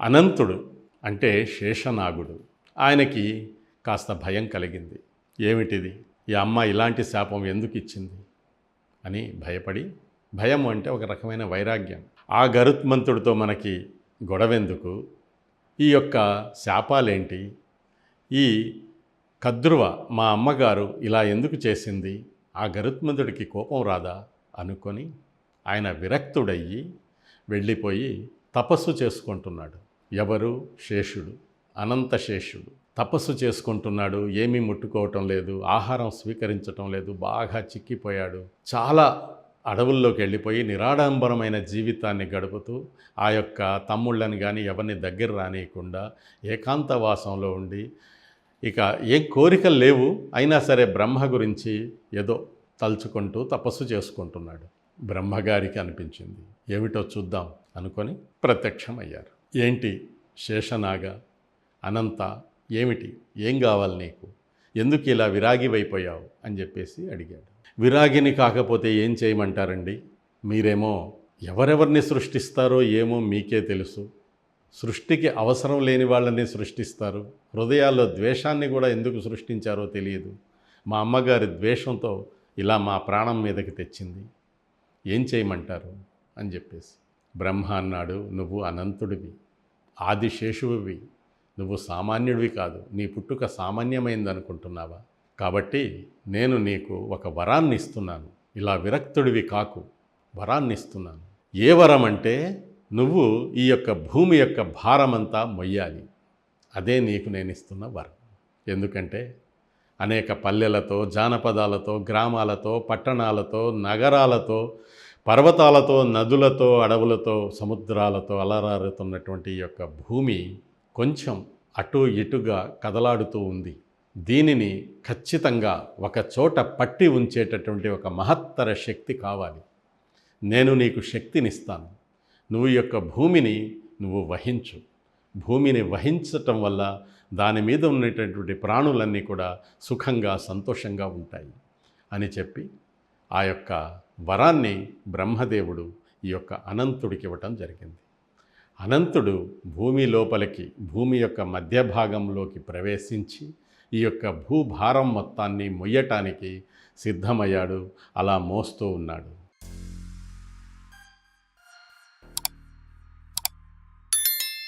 అనంతుడు అంటే శేషనాగుడు. ఆయనకి కాస్త భయం కలిగింది. ఏమిటిది? ఈ అమ్మ ఇలాంటి శాపం ఎందుకు ఇచ్చింది? అని భయపడి భయం అంటే ఒక రకమైన వైరాగ్యం. ఆ గరుత్మంతుడితో మనకి గొడవెందుకు? ఈ యొక్క శాపాలేంటి? ఈ కద్రువ మా అమ్మగారు ఇలా ఎందుకు చేసింది? ఆ గరుత్మంతుడికి కోపం రాదా? అనుకొని ఆయన విరక్తుడయ్యి వెళ్ళిపోయి తపస్సు చేసుకుంటున్నాడు. ఎవరు? శేషుడు. అనంత శేషుడు. తపస్సు చేసుకుంటున్నాడు. ఏమీ ముట్టుకోవటం లేదు. ఆహారం స్వీకరించటం లేదు. బాగా చిక్కిపోయాడు. చాలా అడవుల్లోకి వెళ్ళిపోయి నిరాడంబరమైన జీవితాన్ని గడుపుతూ ఆ యొక్క తమ్ముళ్ళని కానీ ఎవరిని దగ్గర రానియకుండా ఏకాంతవాసంలో ఉండి ఇక ఏ కోరికలు లేవు. అయినా సరే బ్రహ్మ గురించి ఏదో తలుచుకుంటూ తపస్సు చేసుకుంటున్నాడు. బ్రహ్మగారికి అనిపించింది. ఏమిటో చూద్దాం అనుకొని ప్రత్యక్షమయ్యారు. ఏంటి శేషనాగ? అనంత ఏమిటి? ఏం కావాలి నీకు? ఎందుకు ఇలా విరాగివైపోయావు? అని చెప్పేసి అడిగాడు. విరాగిని కాకపోతే ఏం చేయమంటారండి? మీరేమో ఎవరెవరిని సృష్టిస్తారో ఏమో మీకే తెలుసు. సృష్టికి అవసరం లేని వాళ్ళని సృష్టిస్తారు. హృదయాల్లో ద్వేషాన్ని కూడా ఎందుకు సృష్టించారో తెలియదు. మా అమ్మగారి ద్వేషంతో ఇలా మా ప్రాణం మీదకి తెచ్చింది. ఏం చేయమంటారు? అని చెప్పేసి. బ్రహ్మ అన్నాడు నువ్వు అనంతుడివి ఆదిశేషువువి నువ్వు సామాన్యుడివి కాదు. నీ పుట్టుక సామాన్యమైంది అనుకుంటున్నావా కాబట్టి నేను నీకు ఒక వరాన్ని ఇస్తున్నాను. ఇలా విరక్తుడివి కాకు వరాన్ని ఇస్తున్నాను. ఏ వరం అంటే నువ్వు ఈ యొక్క భూమి యొక్క భారమంతా మొయ్యాలి. అదే నీకు నేను ఇస్తున్న వరం. ఎందుకంటే అనేక పల్లెలతో జానపదాలతో గ్రామాలతో పట్టణాలతో నగరాలతో పర్వతాలతో నదులతో అడవులతో సముద్రాలతో అలరారుతున్నటువంటి ఈ యొక్క భూమి కొంచెం అటు ఇటుగా కదలాడుతూ ఉంది. దీనిని ఖచ్చితంగా ఒక చోట పట్టి ఉంచేటటువంటి ఒక మహత్తర శక్తి కావాలి. నేను నీకు శక్తినిస్తాను. నువ్వు యొక్క భూమిని నువ్వు వహించు. భూమిని వహించటం వల్ల దాని మీద ఉన్నటువంటి ప్రాణులన్నీ కూడా సుఖంగా సంతోషంగా ఉంటాయి అని చెప్పి ఆ యొక్క వరాన్ని బ్రహ్మదేవుడు ఈ యొక్క అనంతుడికి ఇవ్వటం జరిగింది. అనంతుడు భూమి లోపలికి భూమి యొక్క మధ్య భాగంలోకి ప్రవేశించి ఈ యొక్క భూభారం మొత్తాన్ని మొయ్యటానికి సిద్ధమయ్యాడు అలా మోస్తూ ఉన్నాడు.